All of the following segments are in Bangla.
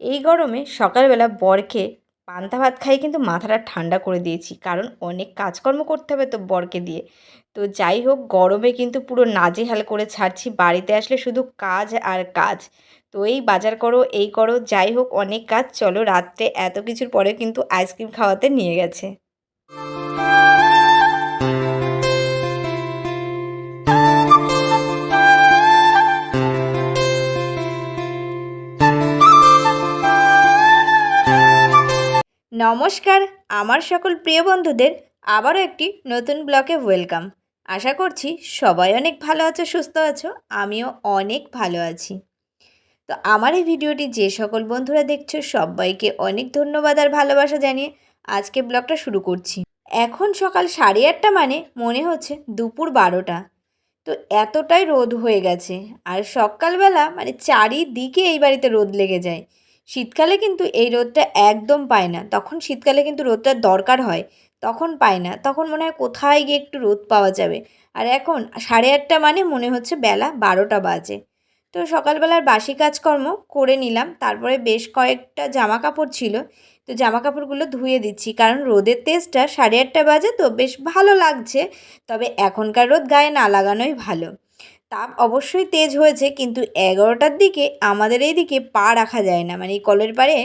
এই গরমে সকালবেলা বরকে পান্তা ভাত খাই কিন্তু মাথাটা ঠান্ডা করে দিয়েছি, কারণ অনেক কাজকর্ম করতে হবে তো বরকে দিয়ে। তো যাই হোক, গরমে কিন্তু পুরো নাজেহাল করে ছাড়ছি, বাড়িতে আসলে শুধু কাজ আর কাজ। তো এই বাজার করো, এই করো, যাই হোক, অনেক কাজ, চলো রাত্রে এত কিছুর পরে কিন্তু আইসক্রিম খাওয়াতে নিয়ে গেছে। নমস্কার, আমার সকল প্রিয় বন্ধুদের আবারও একটি নতুন ব্লকে ওয়েলকাম। আশা করছি সবাই অনেক ভালো আছো, সুস্থ আছো, আমিও অনেক ভালো আছি। তো আমার এই ভিডিওটি যে সকল বন্ধুরা দেখছ, সবাইকে অনেক ধন্যবাদ আর ভালোবাসা জানিয়ে আজকে ব্লগটা শুরু করছি। এখন সকাল সাড়ে আটটা মানে মনে হচ্ছে দুপুর বারোটা। তো এতটাই রোদ হয়ে গেছে, আর সকালবেলা মানে চারিদিকে এই বাড়িতে রোদ লেগে যায়। শীতকালে কিন্তু এই রোদটা একদম পায় না। তখন শীতকালে কিন্তু রোদটার দরকার হয়, তখন পায় না। তখন মনে হয় কোথায় গিয়ে একটু রোদ পাওয়া যাবে। আর এখন সাড়ে আটটা মানে মনে হচ্ছে বেলা বারোটা বাজে। তো সকালবেলার বাসি কাজকর্ম করে নিলাম। তারপরে বেশ কয়েকটা জামা কাপড় ছিল। তো জামা কাপড়গুলো ধুয়ে দিচ্ছি। কারণ রোদের তেজটা সাড়ে আটটা বাজে তো বেশ ভালো লাগছে। তবে এখনকার রোদ গায়ে না লাগানোই ভালো। তাপ অবশ্যই তেজ হয়েছে, কিন্তু এগারোটার দিকে আমাদের এই দিকে পা রাখা যায় না। মানে এই কলের পাড়ে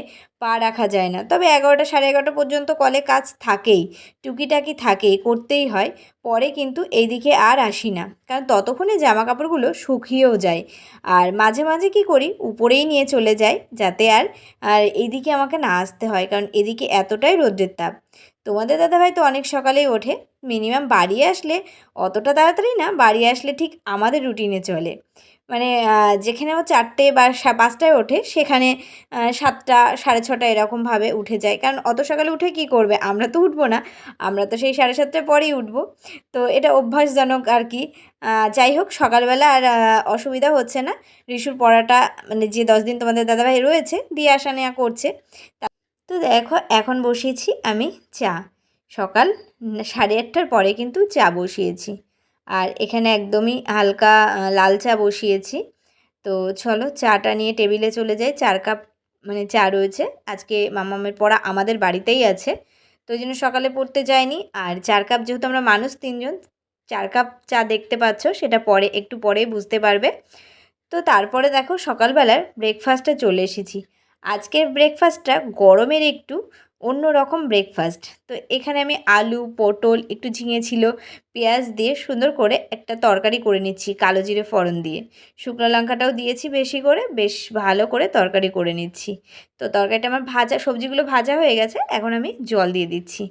পা রাখা যায় না। তবে এগারোটা সাড়ে এগারোটা পর্যন্ত কলে কাজ থাকেই, টুকিটাকি থাকেই করতেই হয়। পরে কিন্তু এইদিকে আর আসি না। কারণ ততক্ষণে জামা কাপড়গুলো শুকিয়েও যায়। আর মাঝে মাঝে কি করি, উপরেই নিয়ে চলে যাই, যাতে আর আর এইদিকে আমাকে না আসতে হয়, কারণ এদিকে এতটাই রোদ্রের তাপ। তোমাদের দাদাভাই তো অনেক সকালেই ওঠে। মিনিমাম বাড়ি আসলে অতটা তাড়াতাড়ি না, বাড়ি আসলে ঠিক আমাদের রুটিনে চলে। মানে যেখানে ও চারটে বা পাঁচটায় ওঠে, সেখানে সাতটা, সাড়ে ছটা এরকমভাবে উঠে যায়। কারণ অত সকালে উঠে কি করবে? আমরা তো উঠবো না। আমরা তো সেই সাড়ে সাতটার পরেই উঠবো। তো এটা অভ্যাসজনক আর কি। যাই হোক, সকালবেলা আর অসুবিধা হচ্ছে না। রিশুর পড়াটা মানে যে দশ দিন তোমাদের দাদাভাই রয়েছে, দিয়ে আসা নেওয়া করছে। তো দেখো, এখন বসিয়েছি আমি চা। সকাল, সাড়ে আটটার পরে কিন্তু চা বসিয়েছি। আর এখানে একদমই হালকা লাল চা বসিয়েছি। তো চলো চাটা নিয়ে টেবিলে চলে যাই। চার কাপ মানে চা রয়েছে। আজকে মামামের পড়া আমাদের বাড়িতেই আছে। তো ওই জন্য সকালে পড়তে যায়নি আর চার কাপ যেহেতু আমরা মানুষ তিনজন, চার কাপ চা দেখতে পাচ্ছ, সেটা পরে, একটু পরেই বুঝতে পারবে। তো তারপরে দেখো সকালবেলার ব্রেকফাস্টে চলে এসেছি। আজকের ব্রেকফাস্টটা গরমের একটু অন্য রকম ব্রেকফাস্ট তো এখানে আমি আলু, পটল, একটু ঝিঙে ছিল, পেঁয়াজ দিয়ে সুন্দর করে একটা তরকারি করে নিচ্ছি, কালো জিরে ফোড়ন দিয়ে। শুকনো লঙ্কাটাও দিয়েছি বেশি করে, বেশ ভালো করে তরকারি করে নিচ্ছি। তো তরকারিটা আমার ভাজা, সবজিগুলো ভাজা হয়ে গেছে, এখন আমি জল দিয়ে দিচ্ছি।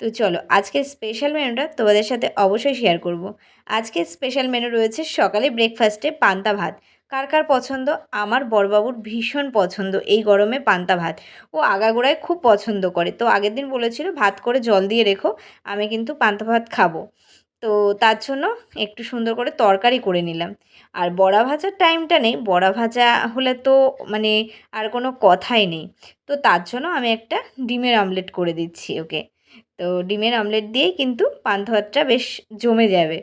তো চলো, আজকের স্পেশাল মেনুটা তোমাদের সাথে অবশ্যই শেয়ার করব। আজকের স্পেশাল মেনু রয়েছে সকালে ব্রেকফাস্টে পান্তা ভাত। কার কার পছন্দ? আমার বড়বাবুর ভীষণ পছন্দ, এই গরমে পান্তা ভাত। ও আগাগোড়ায় খুব পছন্দ করে। তো আগের দিন বলেছিল, ভাত করে জল দিয়ে রেখো, আমি কিন্তু পান্তা ভাত খাব। তো তার জন্য একটু সুন্দর করে তরকারি করে নিলাম। আর বড়া ভাজার টাইমটা নেই। বড়া ভাজা হলে তো মানে আর কোনো কথাই নেই। তো তার জন্য আমি একটা ডিমের আমলেট করে দিচ্ছি ওকে। তো ডিমের আমলেট দিয়েই কিন্তু পান্তা ভাতটা বেশ জমে যাবে।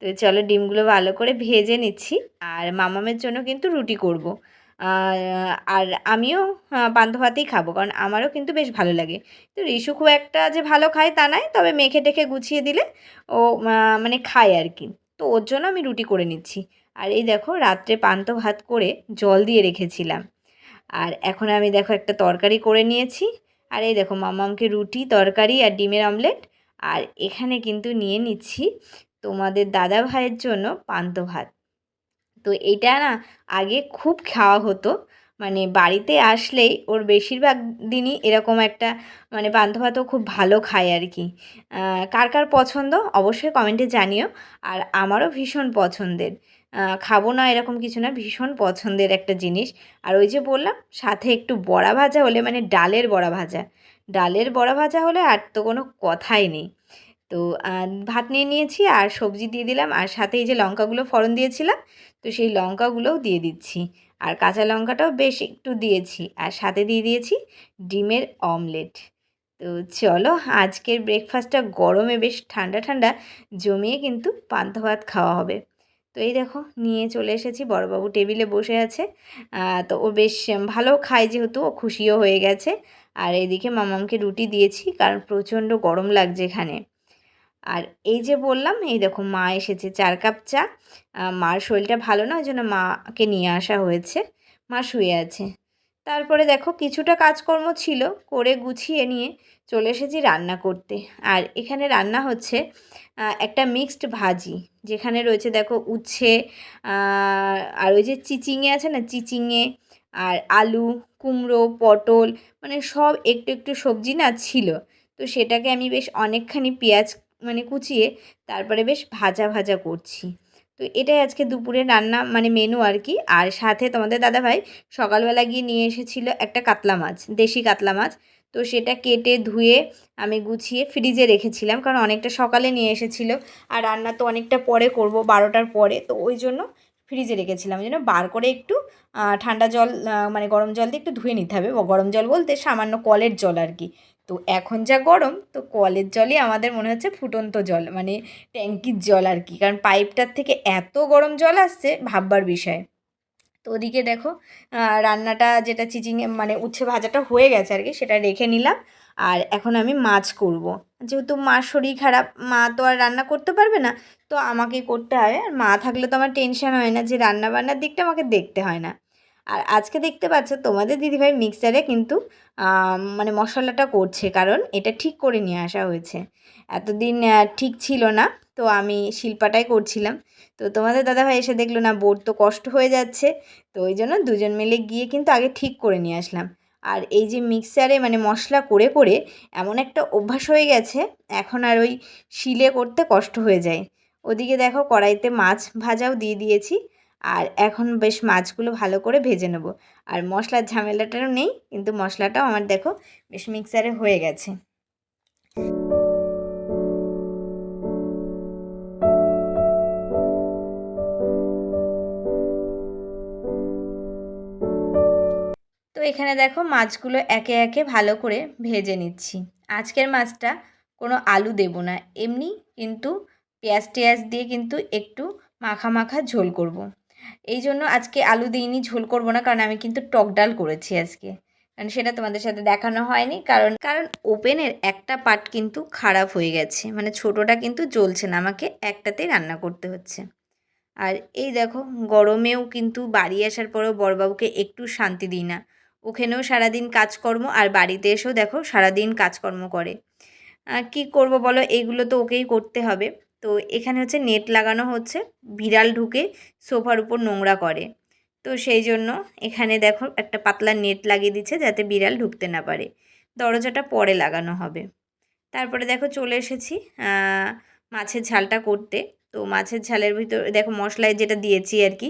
তো চলো ডিমগুলো ভালো করে ভেজে নিচ্ছি। আর মামামের জন্য কিন্তু রুটি করব। আর আমিও পান্তা ভাতেই খাব, কারণ আমারও কিন্তু বেশ ভালো লাগে। তো রিশু খুব একটা যে ভালো খায় তা নয়, তবে মেখে টেখে গুছিয়ে দিলে ও মানে খায় আর কি তো ওর জন্য আমি রুটি করে নিচ্ছি। আর এই দেখো রাত্রে পান্ত ভাত করে জল দিয়ে রেখেছিলাম। আর এখন আমি দেখো একটা তরকারি করে নিয়েছি। আর এই দেখো মামামকে রুটি, তরকারি আর ডিমের অমলেট। আর এখানে কিন্তু নিয়ে নিচ্ছি তোমাদের দাদা ভাইয়ের জন্য পান্ত ভাত। তো এটা না আগে খুব খাওয়া হতো। মানে বাড়িতে আসলেই ওর বেশিরভাগ দিনই এরকম একটা মানে পান্ত ভাতও খুব ভালো খায় আর কি। কার কার পছন্দ অবশ্যই কমেন্টে জানিও। আর আমারও ভীষণ পছন্দের। খাব না এরকম কিছু না, ভীষণ পছন্দের একটা জিনিস। আর ওই যে বললাম, সাথে একটু বড়া ভাজা হলে মানে ডালের বড়া ভাজা। ডালের বড়া ভাজা হলে আর তো কোনো কথাই নেই। তো ভাত নিয়ে নিয়েছি, আর সবজি দিয়ে দিলাম, আর সাথে এই যে লঙ্কাগুলো ফোড়ন দিয়েছিলাম, তো সেই লঙ্কাগুলোও দিয়ে দিচ্ছি। আর কাঁচা লঙ্কাটাও বেশ একটু দিয়েছি, আর সাথে দিয়ে দিয়েছি ডিমের অমলেট। তো চলো, আজকের ব্রেকফাস্টটা গরমে বেশ ঠান্ডা ঠান্ডা, জমিয়ে কিন্তু পান্তা ভাত খাওয়া হবে। তো এই দেখো, নিয়ে চলে এসেছি, বড়বাবু টেবিলে বসে আছে। তো ও বেশ ভালো খায় যেহেতু, ও খুশিও হয়ে গেছে। আর এইদিকে মামামকে রুটি দিয়েছি, কারণ প্রচণ্ড গরম লাগছে এখানে। আর এই যে বললাম, এই দেখো মা এসেছে চার কাপ চা। মার শরীরটা ভালো না ওই জন্য মাকে নিয়ে আসা হয়েছে। মা শুয়ে আছে। তারপরে দেখো কিছুটা কাজকর্ম ছিল করে গুছিয়ে নিয়ে চলে এসেছি রান্না করতে। আর এখানে রান্না হচ্ছে একটা মিক্সড ভাজি। যেখানে রয়েছে দেখো উচ্ছে আর ওই যে চিচিঙে আছে না, চিচিঙে, আর আলু, কুমড়ো, পটল মানে সব একটু একটু সবজি না ছিল। তো সেটাকে আমি বেশ অনেকখানি পেঁয়াজ মানে কুচিয়ে তারপরে বেশ ভাজা ভাজা করছি। তো এটাই আজকে দুপুরে রান্না মানে মেনু আর কি। আর সাথে তোমাদের দাদাভাই সকালবেলা গিয়ে নিয়ে এসেছিল একটা কাতলা মাছ, দেশি কাতলা মাছ। তো সেটা কেটে ধুয়ে আমি গুছিয়ে ফ্রিজে রেখেছিলাম কারণ অনেকটা সকালে নিয়ে এসেছিল। আর রান্না তো অনেকটা পরে করব, বারোটার পরে। তো ওই জন্য ফ্রিজে রেখেছিলাম। ওই জন্য বার করে একটু ঠান্ডা জল মানে গরম জল দিয়ে একটু ধুয়ে নিতে হবে। গরম জল বলতে সামান্য কলের জল আর কি। তো এখন যা গরম, তো কলের জলই আমাদের মনে হচ্ছে ফুটন্ত জল মানে ট্যাঙ্কির জল আর কি। কারণ পাইপটার থেকে এত গরম জল আসছে ভাববার বিষয়। তো ওদিকে দেখো রান্নাটা যেটা চিচিংয়ে মানে উচ্ছে ভাজাটা হয়ে গেছে আর কি, সেটা রেখে নিলাম। আর এখন আমি মাছ করব। যেহেতু মার শরীর খারাপ, মা তো আর রান্না করতে পারবে না, তো আমাকেই করতে হবে। আর মা থাকলে তো আমার টেনশন হয় না যে রান্না বান্নার দিকটা আমাকে দেখতে হয় না। আর আজকে দেখতে পাচ্ছ তোমাদের দিদিভাই মিক্সারে কিন্তু মানে মশলাটা করছে। কারণ এটা ঠিক করে নিয়ে আসা হয়েছে। এতদিন ঠিক ছিল না। তো আমি শিল্পাটাই করছিলাম। তো তোমাদের দাদাভাই এসে দেখল, না, বোর তো কষ্ট হয়ে যাচ্ছে। তো ওই জন্য দুজন মিলে গিয়ে কিন্তু আগে ঠিক করে নিয়ে আসলাম। আর এই যে মিক্সারে মানে মশলা করে করে এমন একটা অভ্যাস হয়ে গেছে, এখন আর ওই শিলে করতে কষ্ট হয়ে যায়। ওদিকে দেখো কড়াইতে মাছ ভাজাও দিয়ে দিয়েছি। আর এখন বেশ মাছগুলো ভালো করে ভেজে নেব। আর মশলার ঝামেলাটাও নেই, কিন্তু মশলাটাও আমার দেখো বেশ মিক্সারে হয়ে গেছে। তো এখানে দেখো মাছগুলো একে একে ভালো করে ভেজে নিচ্ছি। আজকের মাছটা কোনো আলু দেব না, এমনি কিন্তু পেঁয়াজ টেয়াজ দিয়ে কিন্তু একটু মাখা মাখা ঝোল করব। এই জন্য আজকে আলু দিইনি, ঝোল করব না, কারণ আমি কিন্তু টক ডাল করেছি আজকে। কারণ সেটা তোমাদের সাথে দেখানো হয়নি, কারণ কারণ ওপেনের একটা পার্ট কিন্তু খারাপ হয়ে গেছে। মানে ছোটোটা কিন্তু জ্বলছে না, আমাকে একটাতেই রান্না করতে হচ্ছে। আর এই দেখো, গরমেও কিন্তু বাড়ি আসার পরেও বড়বাবুকে একটু শান্তি দিই না। ওখানেও সারাদিন কাজকর্ম, আর বাড়িতে এসেও দেখো সারাদিন কাজকর্ম করে। কি করব বলো? এইগুলো তো ওকেই করতে হবে। তো এখানে হচ্ছে নেট লাগানো হচ্ছে, বিড়াল ঢুকে সোফার উপর নোংরা করে। তো সেই জন্য এখানে দেখো একটা পাতলা নেট লাগিয়ে দিচ্ছে যাতে বিড়াল ঢুকতে না পারে। দরজাটা পরে লাগানো হবে। তারপরে দেখো চলে এসেছি মাছের ঝালটা করতে। তো মাছের ঝালের ভিতর, দেখো মশলায় যেটা দিয়েছি আর কি,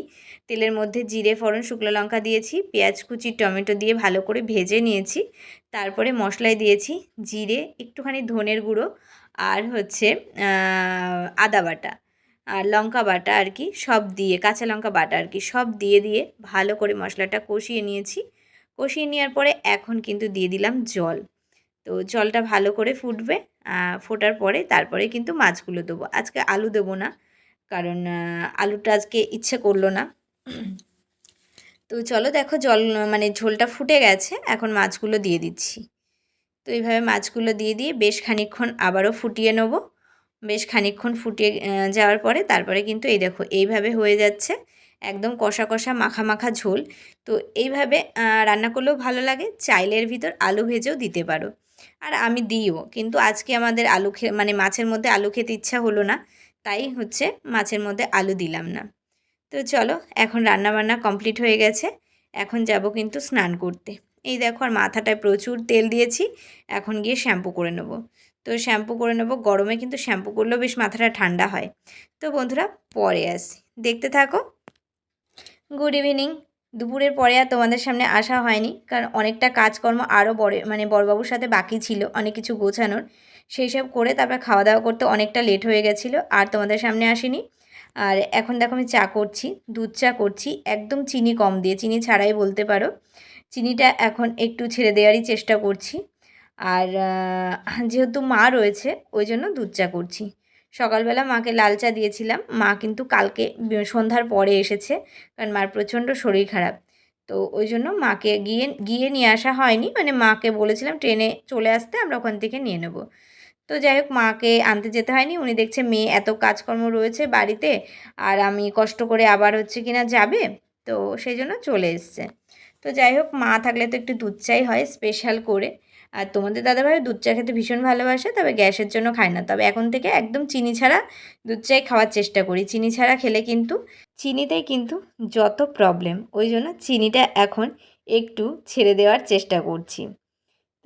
তেলের মধ্যে জিরে, ফোড়ন, শুকনো লঙ্কা দিয়েছি, পেঁয়াজ কুচি, টমেটো দিয়ে ভালো করে ভেজে নিয়েছি। তারপরে মশলায় দিয়েছি জিরে, একটুখানি ধনের গুঁড়ো আর হচ্ছে আদা বাটা আর লঙ্কা বাটা আর কি সব দিয়ে, কাঁচা লঙ্কা বাটা আর কি সব দিয়ে দিয়ে ভালো করে মশলাটা কষিয়ে নিয়েছি। কষিয়ে নেওয়ার পরে এখন কিন্তু দিয়ে দিলাম জল। তো জলটা ভালো করে ফুটবে ফোটার পরে তারপরে কিন্তু মাছগুলো দেবো। আজকে আলু দেবো না, কারণ আলুটা আজকে ইচ্ছে করল না। তো চলো দেখো জল মানে ঝোলটা ফুটে গেছে, এখন মাছগুলো দিয়ে দিচ্ছি। তো এইভাবে মাছগুলো দিয়ে দিয়ে বেশ খানিকক্ষণ আবারও ফুটিয়ে নেব। বেশ খানিকক্ষণ ফুটিয়ে যাওয়ার পরে তারপরে কিন্তু এই দেখো, এইভাবে হয়ে যাচ্ছে একদম কষা কষা মাখা মাখা ঝোল। তো এইভাবে রান্না করলেও ভালো লাগে, চাইলের ভিতর আলু ভেজেও দিতে পারো। আর আমি দিইও, কিন্তু আজকে আমাদের আলু খে মানে মাছের মধ্যে আলু খেতে ইচ্ছা হলো না, তাই হচ্ছে মাছের মধ্যে আলু দিলাম না। তো চলো, এখন রান্না বান্না কমপ্লিট হয়ে গেছে, এখন যাব কিন্তু স্নান করতে। এই দেখো আর মাথাটায় প্রচুর তেল দিয়েছি, এখন গিয়ে শ্যাম্পু করে নেব। তো শ্যাম্পু করে নেব, গরমে কিন্তু শ্যাম্পু করলেও বেশ মাথাটা ঠান্ডা হয়। তো বন্ধুরা, পরে আসি। দেখতে থাকো। Good evening. দুপুরের পরে আর তোমাদের সামনে আসা হয়নি, কারণ অনেকটা কাজকর্ম আরও বড় মানে বড়বাবুর সাথে বাকি ছিল, অনেক কিছু গোছানোর। সেই সব করে তারপর খাওয়া দাওয়া করতে অনেকটা লেট হয়ে গেছিল, আর তোমাদের সামনে আসিনি। আর এখন দেখো আমি চা করছি, দুধ চা করছি, একদম চিনি কম দিয়ে, চিনি ছাড়াই বলতে পারো। চিনিটা এখন একটু ছেড়ে দেওয়ারই চেষ্টা করছি। আর যেহেতু মা রয়েছে, ওই জন্য দুধ চা করছি। সকালবেলা মাকে লাল চা দিয়েছিলাম। মা কিন্তু কালকে সন্ধ্যার পরে এসেছে, কারণ মার প্রচণ্ড শরীর খারাপ। তো ওই জন্য মাকে গিয়ে গিয়ে নিয়ে আসা হয়নি। মানে মাকে বলেছিলাম, ট্রেনে চলে আসতে আমরা ওখান থেকে নিয়ে নেব। তো যাই হোক, মাকে আনতে যেতে হয়নি। উনি দেখছে মেয়ে এত কাজকর্ম রয়েছে বাড়িতে, আর আমি কষ্ট করে আবার হচ্ছে কিনা যাবে, তো সেই জন্য চলে এসছে। তো যাই হোক, মা থাকলে তো একটু দুধ চাই হয় স্পেশাল করে। আর তোমাদের দাদাভাই দুধ চা খেতে ভীষণ ভালোবাসে, তবে গ্যাসের জন্য খায় না। তবে এখন থেকে একদম চিনি ছাড়া দুধ চাই খাওয়ার চেষ্টা করি। চিনি ছাড়া খেলে কিন্তু চিনিতেই কিন্তু যত প্রবলেম ওই জন্য চিনিটা এখন একটু ছেড়ে দেওয়ার চেষ্টা করছি।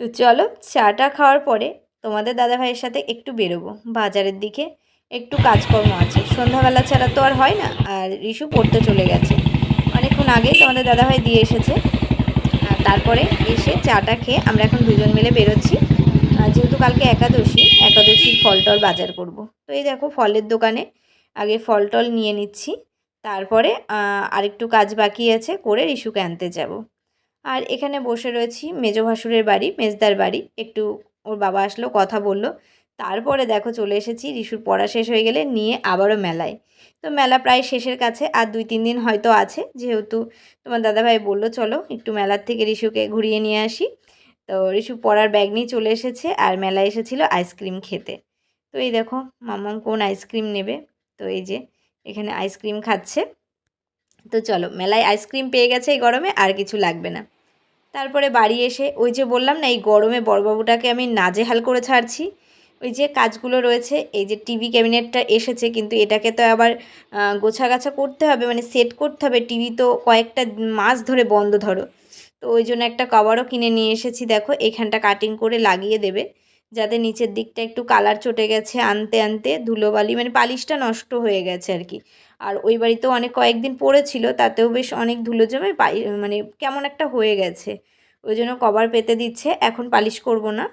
তো চলো, চাটা খাওয়ার পরে তোমাদের দাদাভাইয়ের সাথে একটু বেরোবো। বাজারের দিকে একটু কাজকর্ম আছে। সন্ধ্যাবেলা ছাড়া তো আর হয় না, আর রিশু পড়তে চলে গেছে। অনেকক্ষণ আগেই তোমাদের দাদাভাই দিয়ে এসেছে। তারপরে এসে চাটা খেয়ে আমরা এখন দুজন মিলে বেরোচ্ছি। যেহেতু কালকে একাদশী, একাদশীর ফল টল বাজার করব। তো এই দেখো ফলের দোকানে আগে ফল টল নিয়ে নিচ্ছি। তারপরে আরেকটু কাজ বাকি আছে করে রিশুকে আনতে যাব। আর এখানে বসে রয়েছি মেজো ভাসুরের বাড়ি, মেজদার বাড়ি। একটু ওর বাবা আসলো, কথা বলল। তারপরে দেখো চলে এসেছি রিশুর পড়া শেষ হয়ে গেলে নিয়ে আবারও মেলায়। তো মেলা প্রায় শেষের কাছে আর দুই, তিন দিন হয়তো আছে। যেহেতু তোমার দাদাভাই বলল, চলো একটু মেলার থেকে রিশুকে ঘুরিয়ে নিয়ে আসি। তো রিশু পড়ার ব্যাগ নিয়ে চলে এসেছে আর মেলায় এসেছিল আইসক্রিম খেতে। তো এই দেখো মামাম কোন আইসক্রিম নেবে? তো এই যে এখানে আইসক্রিম খাচ্ছে। তো চলো, মেলায় আইসক্রিম পেয়ে গেছে এই গরমে, আর কিছু লাগবে না। তারপরে বাড়ি এসে ওই যে বললাম না, এই গরমে বড়বাবুটাকে আমি নাজেহাল করে ছাড়ছি। ওই যে কাজগুলো রয়েছে, এই যে টিভি ক্যাবিনেটটা এসেছে, কিন্তু এটাকে তো আবার গোছাগাছা করতে হবে মানে সেট করতে হবে। টিভি তো কয়েকটা মাস ধরে বন্ধ, ধরো। তো ওই জন্য একটা কভারও কিনে নিয়ে এসেছি, দেখো, এখানটা কাটিং করে লাগিয়ে দেবে, যাতে নিচের দিকটা একটু কালার চটে গেছে আনতে আনতে, ধুলোবালি মানে পালিশটা নষ্ট হয়ে গেছে আর কি। আর ওই বাড়িতেও অনেক কয়েকদিন পড়েছিল, তাতেও বেশ অনেক ধুলো জমে মানে কেমন একটা হয়ে গেছে। ওই জন্য কভার পেতে দিচ্ছে, এখন পালিশ করব না।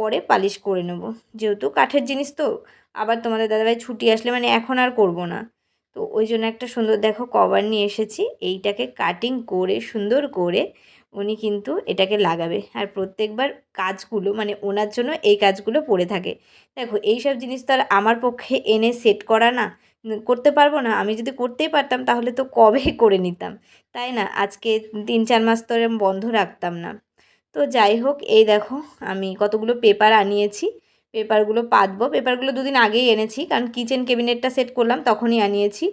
পরে পালিশ করে নেব। যেহেতু কাঠের জিনিস তো, আবার তোমাদের দাদাভাই ছুটি আসলে মানে এখন আর করব না। তো ওই জন্য একটা সুন্দর দেখো কভার নিয়ে এসেছি, এইটাকে কাটিং করে, সুন্দর করে উনি কিন্তু এটাকে লাগাবে। আর প্রত্যেকবার কাজগুলো মানে ওনার জন্য এই কাজগুলো পড়ে থাকে। দেখো এই সব জিনিস তো আর আমার পক্ষে এনে সেট করা না, করতে পারব না। আমি যদি করতেই পারতাম তাহলে তো কবে করে নিতাম। তাই না? আজকে তিন চার মাস তো বন্ধ রাখতাম না। তো যাই হোক, এই দেখো আমি কতগুলো পেপার আনিয়েছি। পেপারগুলো পাতবো। পেপারগুলো দুদিন আগেই এনেছি, কারণ কিচেন ক্যাবিনেটটা সেট করলাম, তখনই আনিয়েছি।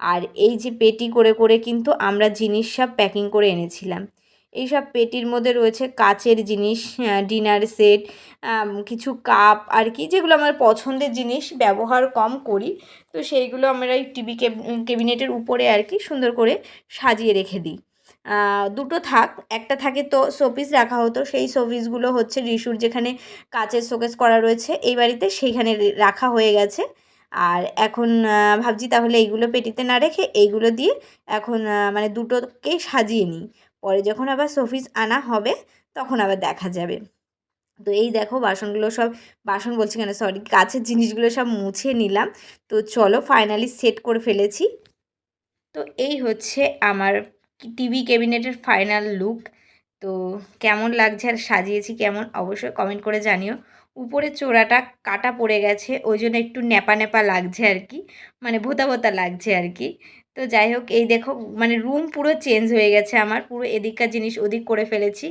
আর এই যে পেটি করে করে কিন্তু আমরা জিনিস সব প্যাকিং করে এনেছিলাম। এই সব পেটির মধ্যে রয়েছে কাচের জিনিস ডিনার সেট কিছু কাপ আর কি, যেগুলো আমার পছন্দের জিনিস, ব্যবহার কম করি। তো সেইগুলো আমরা এই টিভি ক্যাবিনেটের উপরে আর কি সুন্দর করে সাজিয়ে রেখে দিই। দুটো থাক। একটা থাকে তো শোপিস রাখা হতো, সেই শোপিসগুলো হচ্ছে রিশুর যেখানে কাচের শোকেস করা রয়েছে, এই বাড়িতে সেইখানে রাখা হয়ে গেছে। আর এখন ভাবছি তাহলে এইগুলো পেটিতে না রেখে এইগুলো দিয়ে এখন মানে দুটোকেই সাজিয়ে নিই। পরে যখন আবার শোপিস আনা হবে, তখন আবার দেখা যাবে। তো এই দেখো বাসনগুলো সব, বাসন বলছি কেন সরি কাছের জিনিসগুলো সব মুছে নিলাম। তো চলো ফাইনালি সেট করে ফেলেছি। তো এই হচ্ছে আমার টিভি ক্যাবিনেটের ফাইনাল লুক। তো কেমন লাগছে আর সাজিয়েছি কেমন? অবশ্যই কমেন্ট করে জানিও। উপরে চোরাটা কাটা পড়ে গেছে, ওই জন্য একটু ন্যাপা ন্যাপা লাগছে আর কি মানে ভোতা ভোতা লাগছে আর কি। তো যাই হোক, এই দেখো মানে রুম পুরো চেঞ্জ হয়ে গেছে আমার, পুরো এদিককার জিনিস ওদিক করে ফেলেছি।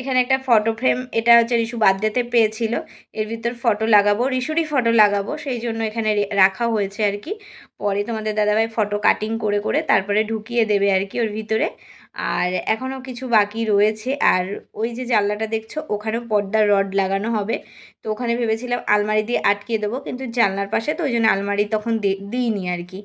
এখানে একটা ফটো ফ্রেম এটা হচ্ছে রিশু বার্থডেতে পেয়েছিল, এর ভিতর ফটো লাগাবো, রিশুরই ফটো লাগাবো, সেই জন্য এখানে রাখা হয়েছে আর কি। পরে তোমাদের দাদাভাই ফটো কাটিং করে করে তারপরে ঢুকিয়ে দেবে আর কি ওর ভিতরে। আর এখনও কিছু বাকি রয়েছে, আর ওই যে জানলাটা দেখছ, ওখানেও পর্দার রড লাগানো হবে। তো ওখানে ভেবেছিলাম আলমারি দিয়ে আটকিয়ে দেবো, কিন্তু জানলার পাশে তো ওই জন্য আলমারি তখন দিইনি আর কি।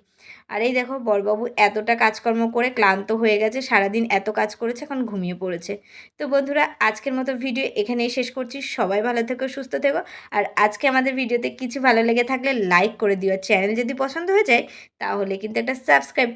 আর এই দেখো বড়বাবু এতটা কাজকর্ম করে ক্লান্ত হয়ে গেছে, সারাদিন এত কাজ করেছে, এখন ঘুমিয়ে পড়েছে। তো বন্ধুরা, আজকের মতো ভিডিও এখানেই শেষ করছি। সবাই ভালো থেকো, সুস্থ থেকো। আর আজকে আমাদের ভিডিওতে কিছু ভালো লেগে থাকলে লাইক করে দিও। চ্যানেল যদি পছন্দ হয়ে যায়, তাহলে কিন্তু একটা সাবস্ক্রাইব